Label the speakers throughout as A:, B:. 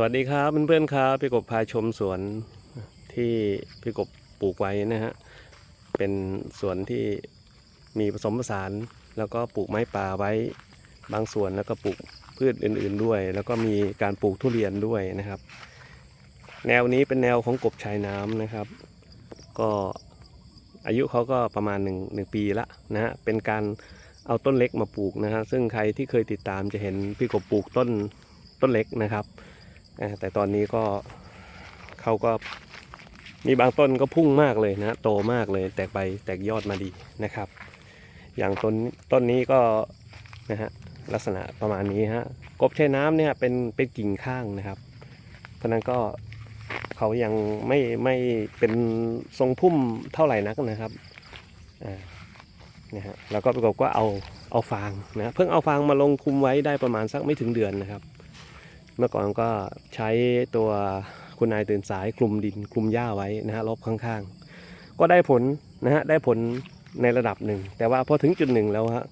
A: สวัสดีครับเพื่อนๆครับพี่กบพาชมสวนที่พี่กบปลูกไว้นะฮะเป็นสวนที่มีผสมผสาน แล้วก็ปลูกไม้ป่าไว้บางส่วนแล้วก็ปลูกพืชอื่นๆด้วย แล้วก็มีการปลูกทุเรียนด้วยนะครับ แนวนี้เป็นแนวของกบชายน้ำนะครับ ก็อายุเขาก็ประมาณหนึ่งหนึ่งปีละนะฮะเป็นการเอาต้นเล็กมาปลูกนะฮะซึ่งใครที่เคยติดตามจะเห็นพี่กบปลูกต้นต้นเล็กนะครับ แต่ตอนนี้ก็เขาก็มีบางต้นก็พุ่งมากเลยนะ โตมากเลย แตกใบแตกยอดมาดีนะครับ อย่างต้นต้นนี้ก็นะฮะลักษณะประมาณนี้ฮะกบชายน้ำเนี่ยเป็นเป็นกิ่งข้างนะครับ เพราะนั้นก็เขายังไม่ไม่เป็นทรงพุ่มเท่าไหร่นักนะครับอ่านี่ยฮะแล้วก็ประกอบก็เอาเอาฟางนะเพิ่งเอาฟางมาลงคุมไว้ได้ประมาณสักไม่ถึงเดือนนะครับ เมื่อก่อนก็ใช้ตัวคุณนายตื่นสายคลุมดินคลุมหญ้าไว้นะฮะรอบข้างๆ ก็ได้ผลนะฮะได้ผลในระดับหนึ่ง แต่ว่าพอถึงจุดหนึ่งแล้วฮะ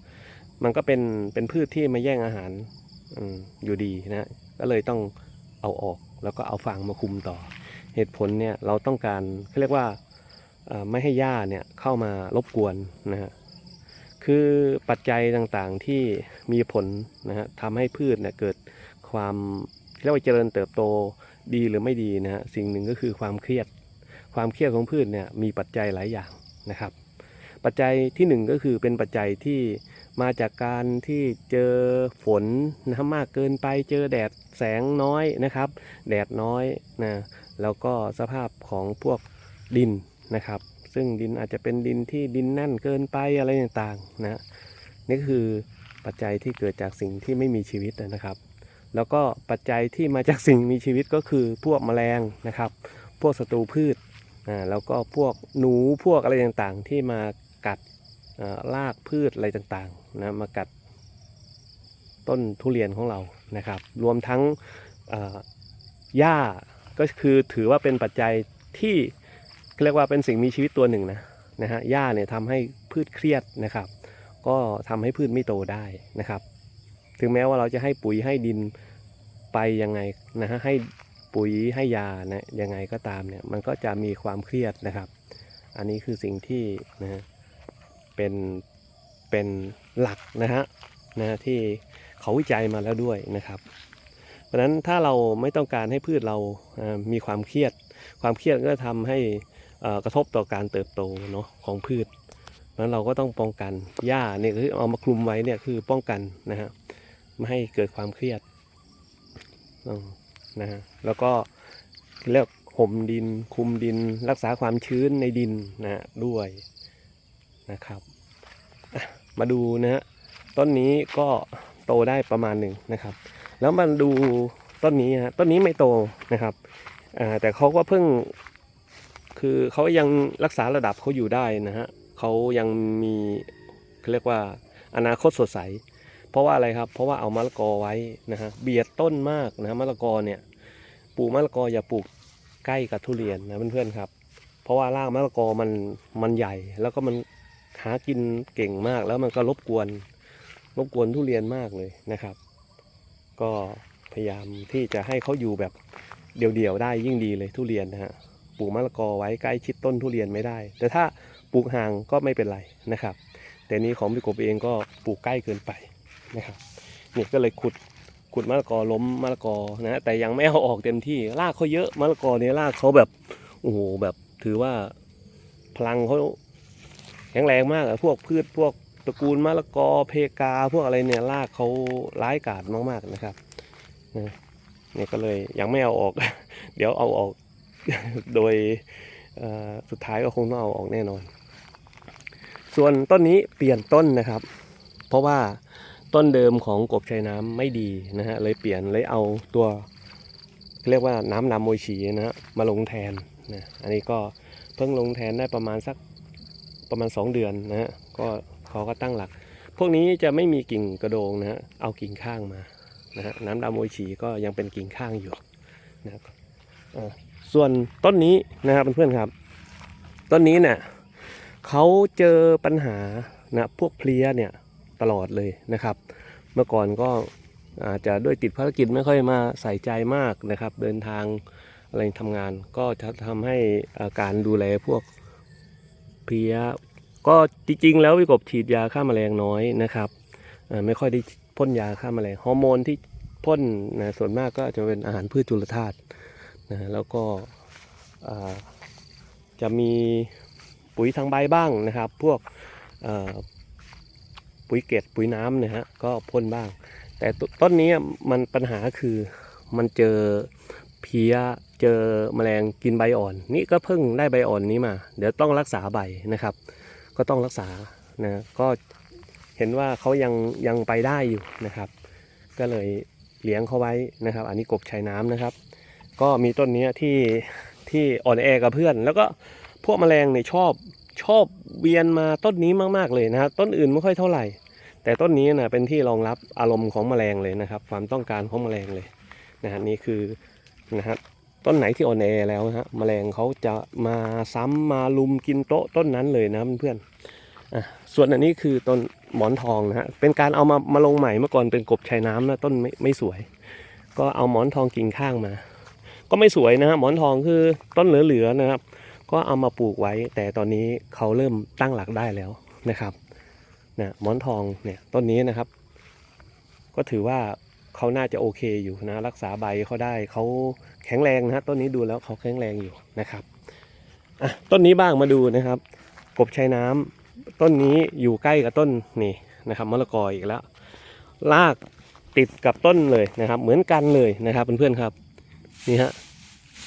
A: มันก็เป็นเป็นพืชที่มาแย่งอาหารออยู่ดีนะฮะก็เลยต้องเอาออกแล้วก็เอาฟางมาคุมต่อ เหตุผลเนี่ยเราต้องการเขาเรียกว่าไม่ให้หญ้าเนี่ยเข้ามารบกวนนะฮะคือปัจจัยต่างๆที่มีผลนะฮะทำให้พืชเนี่ยเกิดความ เรียกว่าเจริญเติบโตดีหรือไม่ดีนะฮะสิ่งหนึ่งก็คือความเครียด ความเครียดของพืชเนี่ยมีปัจจัยหลายอย่างนะครับ ปัจจัยที่หนึ่งก็คือเป็นปัจจัยที่มาจากการที่เจอฝนนะมากเกินไปเจอแดดแสงน้อยนะครับ แดดน้อยนะแล้วก็สภาพของพวกดินนะครับ ซึ่งดินอาจจะเป็นดินที่ดินแน่นเกินไปอะไรต่างๆนะนี่คือปัจจัยที่เกิดจากสิ่งที่ไม่มีชีวิตนะครับ แล้วก็ปัจจัยที่มาจากสิ่งมีชีวิตก็คือพวกแมลงนะครับ พวกศัตรูพืชอ่าแล้วก็พวกหนูพวกอะไรต่างๆ ที่มากัดอ่ารากพืชอะไรต่างๆนะมากัดต้นทุเรียนของเรานะครับ รวมทั้งอ่าหญ้าก็คือถือว่าเป็นปัจจัยที่เรียกว่าเป็นสิ่งมีชีวิตตัวหนึ่งนะนะฮะหญ้าเนี่ยทำให้พืชเครียดนะครับ ก็ทำให้พืชไม่โตได้นะครับ ถึงแม้ว่าเราจะให้ปุ๋ยให้ดิน ไปยังไงนะฮะให้ปุ๋ยให้ยานะยังไงก็ตามเนี่ยมันก็จะมีความเครียดนะครับ อันนี้คือสิ่งที่นะฮะเป็นเป็นหลักนะฮะนะฮะที่เขาวิจัยมาแล้วด้วยนะครับ เพราะฉะนั้นถ้าเราไม่ต้องการให้พืชเรามีความเครียด ความเครียดก็ทำให้อ่อกระทบต่อการเติบโตเนาะของพืชเพราะนั้นเราก็ต้องป้องกันหญ้าเนี่ยคือเอามาคลุมไว้เนี่ยคือป้องกันนะฮะไม่ให้เกิดความเครียด นะฮะแล้วก็เรียกห่มดิน คุมดิน รักษาความชื้นในดินนะด้วยนะครับ มาดูนะฮะต้นนี้ก็โตได้ประมาณหนึ่งนะครับ แล้วมาดูต้นนี้ฮะต้นนี้ไม่โตนะครับแต่เขาก็เพิ่งคือเขายังรักษาระดับเขาอยู่ได้นะฮะเขายังมีเขาเรียกว่าอนาคตสดใส ราะว่าอะไรครับ เพราะว่าเอามะละกอไว้นะฮะเบียดต้นมากนะฮะมะละกอเนี่ยปลูกมะละกออย่าปลูกใกล้กับทุเรียนนะเพื่อนๆครับ เพราะว่ารากมะละกอมันมันใหญ่ แล้วก็มันหากินเก่งมากแล้วมันก็รบกวนรบกวนทุเรียนมากเลยนะครับ ก็พยายามที่จะให้เขาอยู่แบบเดี่ยวๆได้ยิ่งดีเลยทุเรียนนะฮะปลูกมะละกอไว้ใกล้ชิดต้นทุเรียนไม่ได้ แต่ถ้าปลูกห่างก็ไม่เป็นไรนะครับ แต่นี้ของพี่กบเองก็ปลูกใกล้เกินไป นะครับนี่ก็เลยขุดขุดมะละกอล้มมะละกอนะแต่ยังไม่เอาออกเต็มที่รากเขาเยอะมะละกอเนี่ยรากเขาแบบโอ้โหแบบถือว่าพลังเขาแข็งแรงมากอะพวกพืชพวกตระกูลมะละกอเพกา พวกอะไรเนี่ยรากเขาร้ายกาจมากๆนะครับนะเนี่ยก็เลยยังไม่เอาออก เดี๋ยวเอาออกโดยสุดท้ายก็คงต้องเอาออกแน่นอน ส่วนต้นนี้เปลี่ยนต้นนะครับ เพราะว่า ต้นเดิมของกบชายน้ำไม่ดีนะฮะเลยเปลี่ยนเลยเอาตัวเรียกว่าน้ำนำโมยฉีนะฮะมาลงแทนนะอันนี้ก็เพิ่งลงแทนได้ประมาณสักประมาณ 2 เดือนนะฮะก็เขาก็ตั้งหลัก พวกนี้จะไม่มีกิ่งกระโดงนะฮะเอากิ่งข้างมานะฮะน้ำดำโมยฉีก็ยังเป็นกิ่งข้างอยู่นะครับส่วนต้นนี้นะครับเพื่อนๆครับ ต้นนี้เนี่ยเขาเจอปัญหานะพวกเพลี้ยเนี่ย ตลอดเลยนะครับ เมื่อก่อนก็อาจจะด้วยติดภารกิจไม่ค่อยมาใส่ใจมากนะครับ เดินทางอะไรทำงาน ก็จะทำให้อาการดูแลพวกเพี้ยก็จริงๆ แล้วพี่กบฉีดยาฆ่าแมลงน้อยนะครับไม่ค่อยได้พ่นยาฆ่าแมลงฮอร์โมนที่พ่นนะส่วนมากก็จะเป็นอาหารพืชจุลธาตุนะแล้วก็จะมีปุ๋ยทางใบบ้างนะครับ พวก ปุ๋ยเกล็ดปุ๋ยน้ำนะฮะก็พ่นบ้าง แต่ต้นนี้มันปัญหาคือมันเจอเพี้ยเจอแมลงกินใบอ่อน นี่ก็เพิ่งได้ใบอ่อนนี้มา เดี๋ยวต้องรักษาใบนะครับ ก็ต้องรักษานะก็เห็นว่าเขายังยังไปได้อยู่นะครับ ก็เลยเลี้ยงเขาไว้นะครับ อันนี้กบชายน้ำนะครับ ก็มีต้นนี้ที่ที่อ่อนแอกับเพื่อน แล้วก็พวกแมลงเนี่ยชอบ ชอบเวียนมาต้นนี้มากๆเลยนะครับต้นอื่นไม่ค่อยเท่าไหร่ แต่ต้นนี้นะเป็นที่รองรับอารมณ์ของแมลงเลยนะครับ ความต้องการของแมลงเลยนะฮะนี่คือนะฮะต้นไหนที่อ่อนแอแล้วนะฮะแมลงเขาจะมาซ้ำมาลุมกินโต๊ะต้นนั้นเลยนะเพื่อนๆอะส่วนอันนี้คือต้นหมอนทองนะฮะเป็นการเอามามาลงใหม่เมื่อก่อนเป็นกบชายน้ำนะต้นไม่ไม่สวย ก็เอาหมอนทองกิ่งข้างมา ก็ไม่สวยนะฮะหมอนทองคือต้นเหลือๆนะครับ ก็เอามาปลูกไว้ แต่ตอนนี้เขาเริ่มตั้งหลักได้แล้วนะครับนะหมอนทองเนี่ยต้นนี้นะครับ ก็ถือว่าเขาน่าจะโอเคอยู่นะรักษาใบเขาได้เขาแข็งแรงนะต้นนี้ดูแล้วเขาแข็งแรงอยู่นะครับอะต้นนี้บ้างมาดูนะครับ กบชายน้ำต้นนี้อยู่ใกล้กับต้นนี่นะครับมะละกออีกแล้วรากติดกับต้นเลยนะครับ เหมือนกันเลยนะครับเพื่อนๆครับนี่ฮะ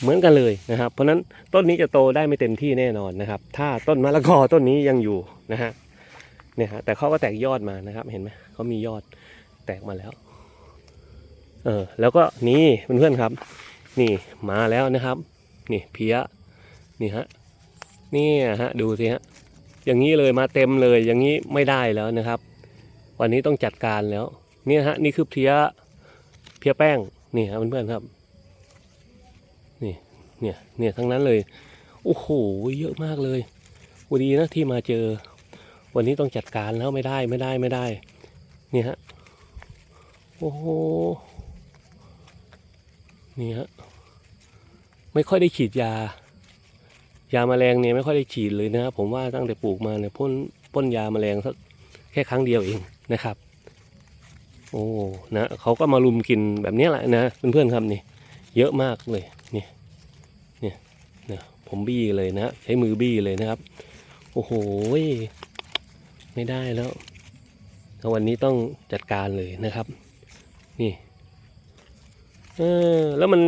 A: เหมือนกันเลยนะครับ เพราะนั้นต้นนี้จะโตได้ไม่เต็มที่แน่นอนนะครับ ถ้าต้นมะละกอต้นนี้ยังอยู่นะฮะเนี่ยฮะแต่เขาก็แตกยอดมานะครับ เห็นไหมเขามียอดแตกมาแล้ว เออแล้วก็นี่เพื่อนๆครับ นี่มาแล้วนะครับ นี่เพี้ยนี่ฮะนี่ฮะดูสิฮะอย่างนี้เลยมาเต็มเลยอย่างนี้ไม่ได้แล้วนะครับ วันนี้ต้องจัดการแล้วนี่ฮะนี่คือเพี้ยเพี้ยแป้งนี่ฮะเพื่อนๆครับ นี่เนี่ยเนี่ยทั้งนั้นเลย โอ้โห เยอะมากเลยวันดีนะที่มาเจอ วันนี้ต้องจัดการแล้วไม่ได้ไม่ได้ไม่ได้ นี่ฮะ โอ้โห นี่ฮะ ไม่ค่อยได้ฉีดยา ยาแมลงเนี่ยไม่ค่อยได้ฉีดเลยนะครับผมว่าตั้งแต่ปลูกมาเนี่ยพ่นพ่นยาแมลงสักแค่ครั้งเดียวเองนะครับ โอ้ นะเขาก็มาลุมกินแบบนี้แหละนะเพื่อนๆครับนี่ เยอะมากเลย นี่เนี่ยเนี่ยผมบี้เลยนะใช้มือบี้เลยนะครับ โอ้โหไม่ได้แล้วววันนี้ต้องจัดการเลยนะครับ นี่เออแล้วมัน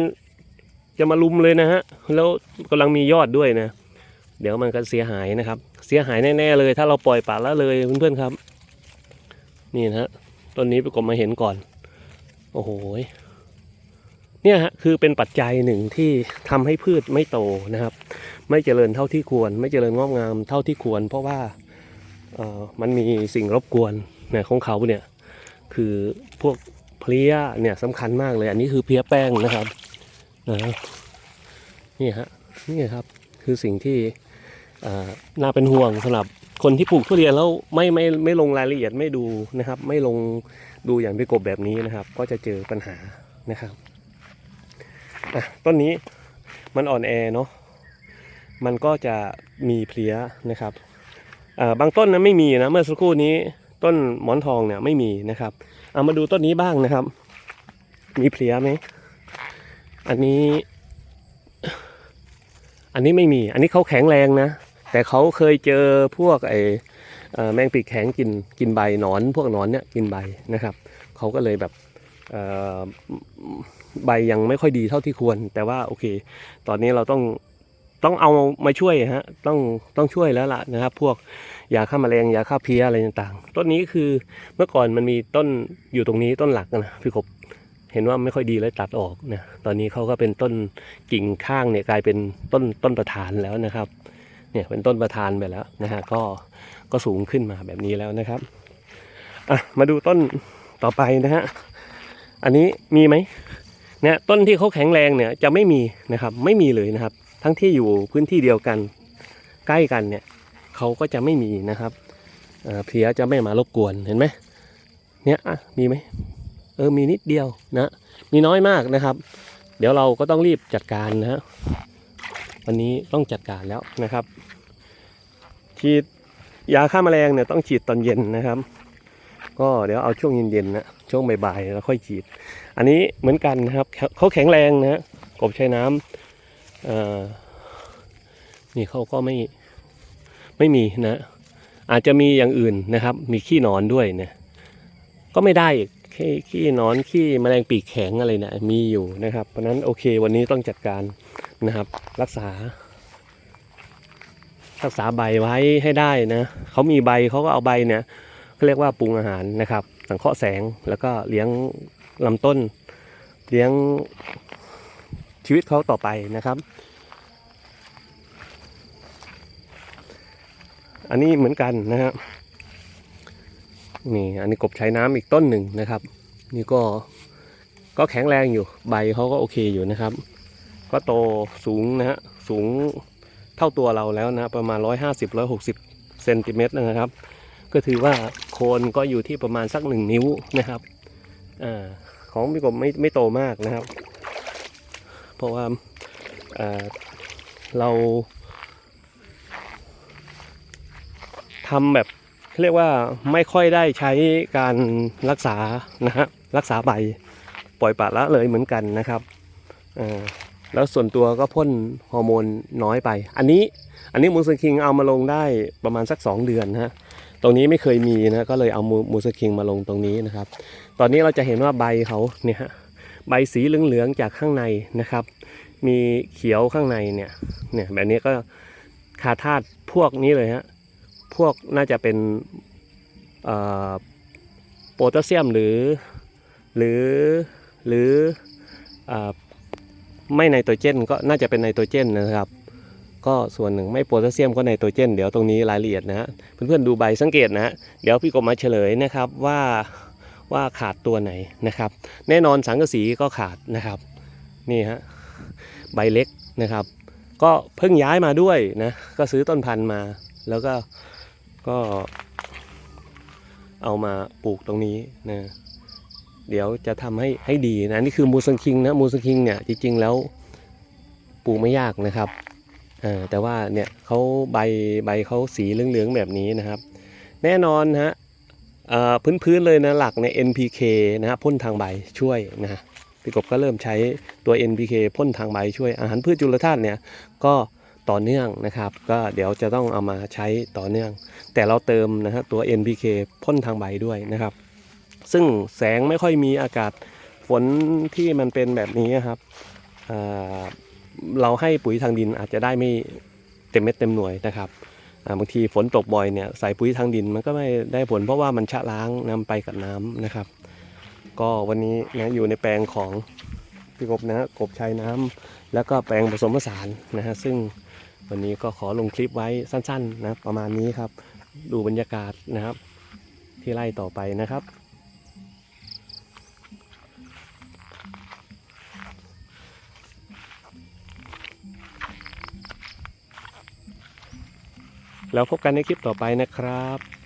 A: จะมาลุมเลยนะฮะแล้วกำลังมียอดด้วยนะ เดี๋ยวมันก็เสียหายนะครับ เสียหายแน่ๆเลย ถ้าเราปล่อยป่าละเลยเพื่อนๆครับ นี่นะฮะต้นนี้ไปกบมาเห็นก่อน โอ้โห เนี่ยฮะคือเป็นปัจจัยหนึ่งที่ทำให้พืชไม่โตนะครับ ไม่เจริญเท่าที่ควร ไม่เจริญงอกงามเท่าที่ควร เพราะว่าเอ่อมันมีสิ่งรบกวนเนี่ยของเขาเนี่ยคือพวกเพลี้ยเนี่ยสำคัญมากเลย อันนี้คือเพลี้ยแป้งนะครับนะนี่ฮะนี่ครับคือสิ่งที่น่าเป็นห่วงสำหรับคนที่ปลูกทุเรียนแล้วไม่ไม่ไม่ลงรายละเอียดไม่ดูนะครับ ไม่ลงดูอย่างพี่กบแบบนี้นะครับ ก็จะเจอปัญหานะครับ อะต้นนี้มันอ่อนแอเนาะมันก็จะมีเพลี้ยนะครับอ่าบางต้นนะไม่มีนะเมื่อสักครู่นี้ต้นหมอนทองเนี่ยไม่มีนะครับเอามาดูต้นนี้บ้างนะครับ มีเพลี้ยไหมอันนี้ อันนี้ไม่มี อันนี้เขาแข็งแรงนะ แต่เขาเคยเจอพวกไอแมงปีกแข็งกินกินใบหนอน พวกหนอนเนี่ยกินใบนะครับเขาก็เลยแบบอ่อ ใบยังไม่ค่อยดีเท่าที่ควร แต่ว่าโอเค ตอนนี้เราต้องต้องเอามาช่วยฮะต้องต้องช่วยแล้วล่ะนะครับ พวกยาฆ่าแมลงยาฆ่าเพลี้ยอะไรต่างๆ ต้นนี้คือเมื่อก่อนมันมีต้นอยู่ตรงนี้ต้นหลักนะพี่กบเห็นว่าไม่ค่อยดีเลยตัดออกนะตอนนี้เขาก็เป็นต้นกิ่งข้างเนี่ยกลายเป็นต้นต้นประธานแล้วนะครับ เนี่ยเป็นต้นประธานไปแล้วนะฮะก็ก็สูงขึ้นมาแบบนี้แล้วนะครับอะมาดูต้นต่อไปนะฮะอันนี้มีไหม เนี่ยต้นที่เขาแข็งแรงเนี่ยจะไม่มีนะครับไม่มีเลยนะครับ ทั้งที่อยู่พื้นที่เดียวกัน ใกล้กันเนี่ยเขาก็จะไม่มีนะครับเพียจะไม่มารบกวนเห็นไหมเนี่ยอะมีไหมเออมีนิดเดียวนะมีน้อยมากนะครับ เดี๋ยวเราก็ต้องรีบจัดการนะฮะวันนี้ต้องจัดการแล้วนะครับ ฉีดยาฆ่าแมลงเนี่ยต้องฉีดตอนเย็นนะครับ ก็เดี๋ยวเอาช่วงเย็นๆนะ ช่วงบ่ายๆแล้วค่อยฉีด อันนี้เหมือนกันนะครับเขาแข็งแรงนะฮะกบใช้น้ำนี่เขาก็ไม่ไม่มีนะ อาจจะมีอย่างอื่นนะครับ มีขี้นอนด้วยเนี่ยก็ไม่ได้อีกขี้ขี้นอนขี้แมลงปีกแข็งอะไรเนี่ยมีอยู่นะครับ เพราะฉะนั้นโอเควันนี้ต้องจัดการนะครับ รักษา รักษาใบไว้ให้ได้นะเขามีใบเขาก็เอาใบเนี่ย เขาเรียกว่าปรุงอาหารนะครับ สังเคราะห์แสงแล้วก็เลี้ยงลำต้น เลี้ยงชีวิตเขาต่อไปนะครับ อันนี้เหมือนกันนะครับนี่อันนี้กบใช้น้ำอีกต้นหนึ่งนะครับ นี่ก็ก็แข็งแรงอยู่ใบเขาก็โอเคอยู่นะครับ ก็โตสูงนะฮะสูงเท่าตัวเราแล้วนะประมาณ 150 160เซนติเมตรนะครับ ก็ถือว่าโคนก็อยู่ที่ประมาณสักหนึ่งนิ้วนะครับอาของพี่กบไม่ไม่โตมากนะครับ เพราะว่าอ่าเราทำแบบเรียกว่าไม่ค่อยได้ใช้การรักษานะฮะรักษาใบปล่อยปละละเลยเหมือนกันนะครับอ่อแล้วส่วนตัวก็พ่นฮอร์โมนน้อยไป อันนี้อันนี้มูสคิงเอามาลงได้ประมาณสัก 2 เดือนนะฮะ ตรงนี้ไม่เคยมีนะก็เลยเอามูมูสคิงมาลงตรงนี้นะครับ ตอนนี้เราจะเห็นว่าใบเขาเนี่ยใบสีเหลืองๆจากข้างในนะครับ มีเขียวข้างในเนี่ยเนี่ยแบบนี้ก็ขาธาตุพวกนี้เลยฮะพวกน่าจะเป็นโพแทสเซียมหรือหรือหรืออไม่ไนโตรเจนก็น่าจะเป็นไนโตรเจนนะครับ ก็ส่วนหนึ่งไม่โพแทสเซียมก็ไนโตรเจน เดี๋ยวตรงนี้รายละเอียดนะฮะเพื่อนๆดูใบสังเกตนะฮะเดี๋ยวพี่กบมาเฉลยนะครับว่าว่าขาดตัวไหนนะครับ แน่นอนสังกะสีก็ขาดนะครับนี่ฮะใบเล็กนะครับ ก็เพิ่งย้ายมาด้วยนะก็ซื้อต้นพันธุ์มา แล้วก็ก็เอามาปลูกตรงนี้นะเดี๋ยวจะทำให้ให้ดีนะนี่คือมูสังคิงนะมูสังคิงเนี่ยจริงๆแล้วปลูกไม่ยากนะครับ แต่ว่าเนี่ยเขาใบใบเขาสีเหลืองๆแบบนี้นะครับ แน่นอนฮะพื้นๆเลยนะหลักใน NPK นะฮะพ่นทางใบช่วยนะพี่กบก็เริ่มใช้ตัว NPK พ่นทางใบช่วยอาหารพืชจุลธาตุเนี่ยก็ต่อเนื่องนะครับ ก็เดี๋ยวจะต้องเอามาใช้ต่อเนื่อง แต่เราเติมนะฮะตัว NPK พ่นทางใบด้วยนะครับ ซึ่งแสงไม่ค่อยมีอากาศฝนที่มันเป็นแบบนี้ครับ เราให้ปุ๋ยทางดินอาจจะได้ไม่เต็มเม็ดเต็มหน่วยนะครับบางทีฝนตกบ่อยเนี่ยใส่ปุ๋ยทางดินมันก็ไม่ได้ผลเพราะว่ามันชะล้างน้ำไปกับน้ำนะครับ ก็วันนี้นะอยู่ในแปลงของพี่กบนะฮะกบชายน้ำแล้วก็แปลงผสมผสานนะฮะซึ่งวันนี้ก็ขอลงคลิปไว้สั้นๆนะประมาณนี้ครับ ดูบรรยากาศนะครับ ที่ไล่ต่อไปนะครับ แล้วพบกันในคลิปต่อไปนะครับ